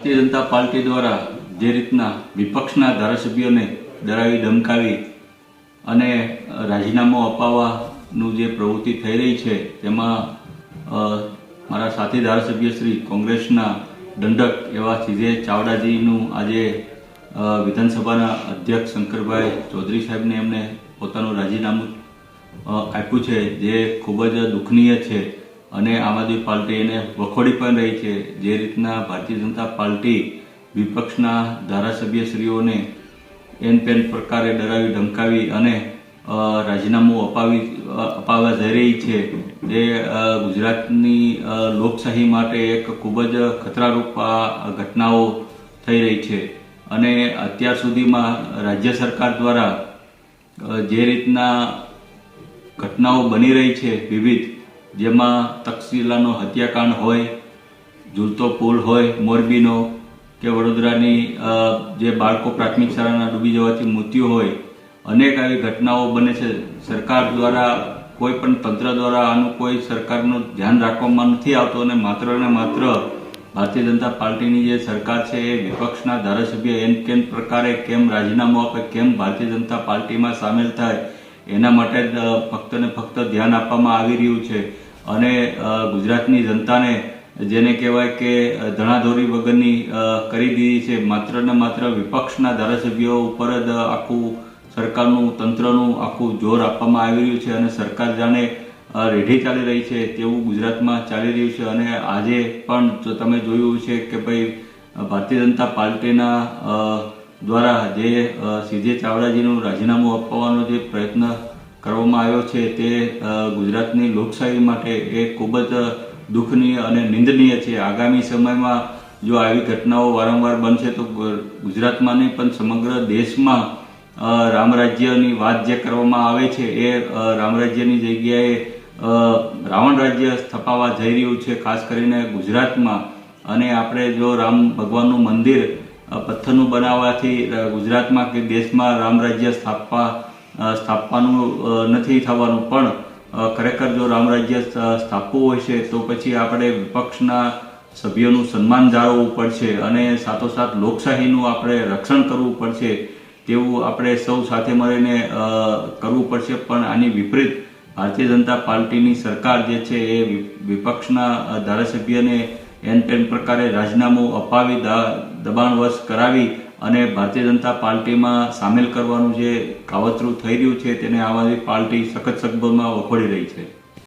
Bharatiya Janata party દ્વારા જે રીતના વિપક્ષના ધારાસભ્યોને ડરાવી, ધમકાવી અને રાજીનામું અપાવવાનું જે પ્રવૃત્તિ થઈ રહી છે, તેમાં મારા સાથી ધારાસભ્ય શ્રી કોંગ્રેસના દંડક એવા સીજે ચાવડાજીનું આજે વિધાનસભાના અધ્યક્ષ શંકરભાઈ ચૌધરી સાહેબને એમને પોતાનું રાજીનામું આપ્યું છે, જે ખૂબ જ દુઃખનીય છે. અને આમ આદમી પાર્ટી એને વખોડી પણ રહી છે. જે રીતના ભારતીય જનતા પાર્ટી વિપક્ષના ધારાસભ્યશ્રીઓને એન પેન પ્રકારે ડરાવી, ધમકાવી અને રાજીનામું અપાવી અપાવવા જઈ રહી છે. જે ગુજરાતની લોકશાહી માટે એક ખૂબ જ ખતરારૂપ ઘટનાઓ થઈ રહી છે. અને અત્યાર સુધીમાં રાજ્ય સરકાર દ્વારા જે રીતના ઘટનાઓ બની રહી છે વિવિધ જેમાં તક્ષશિલાનો હત્યાકાંડ હોય ઝૂલતો પુલ હોય, મોરબીનો કે વડોદરાની જે બાળકો પ્રાથમિક શાળાના ડૂબી જવાથી મૃત્યુ હોય, અનેક આવી ઘટનાઓ બને છે. સરકાર દ્વારા કોઈ પણ તંત્ર દ્વારા આનું કોઈ સરકારનું ધ્યાન રાખવામાં નથી આવતું અને માત્ર ને માત્ર ભારતીય જનતા પાર્ટીની જે સરકાર છે એ વિપક્ષના ધારાસભ્ય એમ કેમ પ્રકારે કેમ રાજીનામું આપે, કેમ ભારતીય જનતા પાર્ટીમાં સામેલ થાય, એના માટે ફક્ત ને ફક્ત ધ્યાન આપવામાં આવી રહ્યું છે. અને ગુજરાતની જનતાને જેને કહેવાય કે ધણાધોરી વગરની કરી દીધી છે, માત્ર ને માત્ર વિપક્ષના ધારાસભ્યો ઉપર જ આખું સરકારનું તંત્રનું આખું જોર આપવામાં આવી રહ્યું છે અને સરકાર જાણે રેઢી ચાલી રહી છે તેવું ગુજરાતમાં ચાલી રહ્યું છે. અને આજે પણ તમે જોયું છે કે ભાઈ ભારતીય જનતા પાર્ટીના દ્વારા જે સીજે ચાવડાજીનું રાજીનામું આપવાનો જે પ્રયત્ન કરવામાં આવ્યો છે તે ગુજરાતની લોકશાહી માટે એ ખૂબ જ દુઃખનીય અને નિંદનીય છે. આગામી સમયમાં જો આવી ઘટનાઓ વારંવાર બનશે તો ગુજરાતમાં નહીં, પણ સમગ્ર દેશમાં રામરાજ્યની રામ રાજ્યની વાત જે કરવામાં આવે છે એ રામરાજ્યની જગ્યાએ રાવણ રાજ્ય સ્થપાવા જઈ રહ્યું છે, ખાસ કરીને ગુજરાતમાં. અને આપણે જો રામ ભગવાનનું મંદિર પથ્થરનું બનાવવાથી ગુજરાતમાં કે દેશમાં રામ રાજ્ય સ્થાપવા સ્થાપવાનું નથી થવાનું, પણ ખરેખર જો રામરાજ્ય સ્થાપવું હોય છે, તો પછી આપણે વિપક્ષના સભ્યોનું સન્માન જાળવવું પડશે અને સાથોસાથ લોકશાહીનું આપણે રક્ષણ કરવું પડશે, તેવું આપણે સૌ સાથે મળીને કરવું પડશે. પણ આની વિપરીત, ભારતીય જનતા પાર્ટીની સરકાર જે છે એ વિપક્ષના ધારાસભ્યને એન તેન પ્રકારે રાજીનામું અપાવી દબાણવશ કરાવી અને ભારતીય જનતા પાર્ટીમાં સામેલ કરવાનું જે કાવતરું થઈ રહ્યું છે તેને આમ આદમી પાર્ટી સખત સગબમાં વખોડી રહી છે.